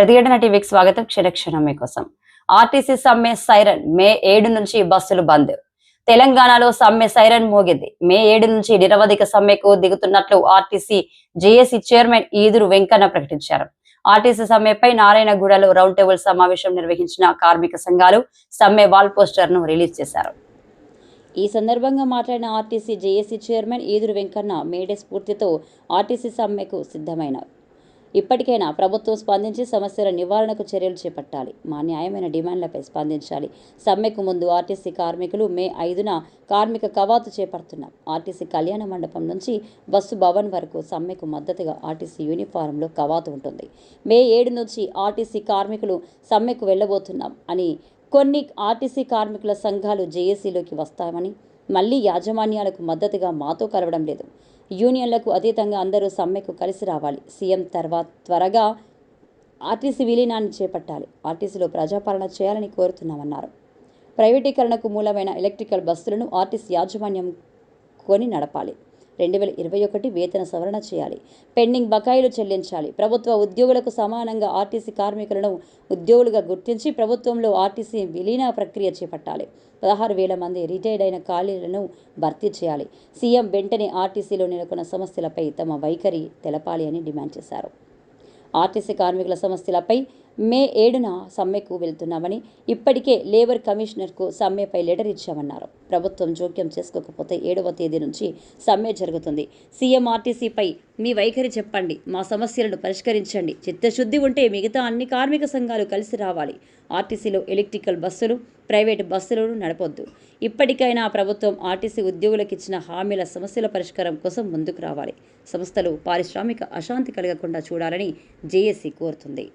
ప్రతిఘటన టీవీకి స్వాగతం క్షణక్షణం మీకోసం. ఆర్టీసీ సమ్మె సైరన్ మే ఏడు నుంచి బస్సులు బంద్. తెలంగాణలో సమ్మె సైరన్ మోగింది. మే ఏడు నుంచి నిరవధిక సమ్మెకు దిగుతున్నట్లు RTC JAC chairman Eduru Venkanna ప్రకటించారు. ఆర్టీసీ సమ్మెపై నారాయణగూడలో రౌండ్ టేబుల్ సమావేశం నిర్వహించిన కార్మిక సంఘాలు సమ్మె వాల్ పోస్టర్ను రిలీజ్ చేశారు. ఈ సందర్భంగా మాట్లాడిన RTC JAC chairman Eduru Venkanna May Day స్ఫూర్తితో ఆర్టీసీ సమ్మెకు సిద్ధమైనారు. ఇప్పటికైనా ప్రభుత్వం స్పందించి సమస్యల నివారణకు చర్యలు చేపట్టాలి. మా న్యాయమైన డిమాండ్లపై స్పందించాలి. సమ్మెకు ముందు ఆర్టీసీ కార్మికులు మే ఐదున కార్మిక కవాతు చేపడుతున్నాం ఆర్టీసీ కళ్యాణ మండపం నుంచి బస్సు భవన్ వరకు సమ్మెకు మద్దతుగా ఆర్టీసీ యూనిఫారంలో కవాతు ఉంటుంది. మే ఏడు నుంచి ఆర్టీసీ కార్మికులు సమ్మెకు వెళ్ళబోతున్నాం అని కొన్ని ఆర్టీసీ కార్మికుల సంఘాలు జేఏసీలోకి వస్తామని మళ్ళీ యాజమాన్యాలకు మద్దతుగా మాతో కలవడం లేదు. యూనియన్లకు అతీతంగా అందరూ సమ్మెకు కలిసి రావాలి. సీఎం తర్వాత త్వరగా ఆర్టీసీ విలీనాన్ని చేపట్టాలి. ఆర్టీసీలో ప్రజాపాలన చేయాలని కోరుతున్నామన్నారు. ప్రైవేటీకరణకు మూలమైన ఎలక్ట్రికల్ బస్సులను ఆర్టీసీ యాజమాన్యం కొని నడపాలి. రెండు వేల ఇరవై ఒకటి వేతన సవరణ చేయాలి. పెండింగ్ బకాయిలు చెల్లించాలి. ప్రభుత్వ ఉద్యోగులకు సమానంగా ఆర్టీసీ కార్మికులను ఉద్యోగులుగా గుర్తించి ప్రభుత్వంలో ఆర్టీసీ విలీన ప్రక్రియ చేపట్టాలి. పదహారు వేల మంది రిటైర్డ్ అయిన ఖాళీలను భర్తీ చేయాలి. సీఎం వెంటనే ఆర్టీసీలో నెలకొన్న సమస్యలపై తమ వైఖరి తెలపాలి అని డిమాండ్ చేశారు. ఆర్టీసీ కార్మికుల సమస్యలపై మే ఏడున సమ్మెకు వెళ్తున్నామని ఇప్పటికే లేబర్ కమిషనర్కు సమ్మెపై లెటర్ ఇచ్చామన్నారు. ప్రభుత్వం జోక్యం చేసుకోకపోతే ఏడవ తేదీ నుంచి సమ్మె జరుగుతుంది. సీఎంఆర్టీసీపై మీ వైఖరి చెప్పండి మా సమస్యలను పరిష్కరించండి. చిత్తశుద్ధి ఉంటే మిగతా అన్ని కార్మిక సంఘాలు కలిసి రావాలి. ఆర్టీసీలో ఎలక్ట్రికల్ బస్సులు ప్రైవేటు బస్సులను నడపొద్దు. ఇప్పటికైనా ప్రభుత్వం ఆర్టీసీ ఉద్యోగులకు ఇచ్చిన హామీల సమస్యల పరిష్కారం కోసం ముందుకు రావాలి. సంస్థలు పారిశ్రామిక అశాంతి కలగకుండా చూడాలని జేఏసీ కోరుతుంది.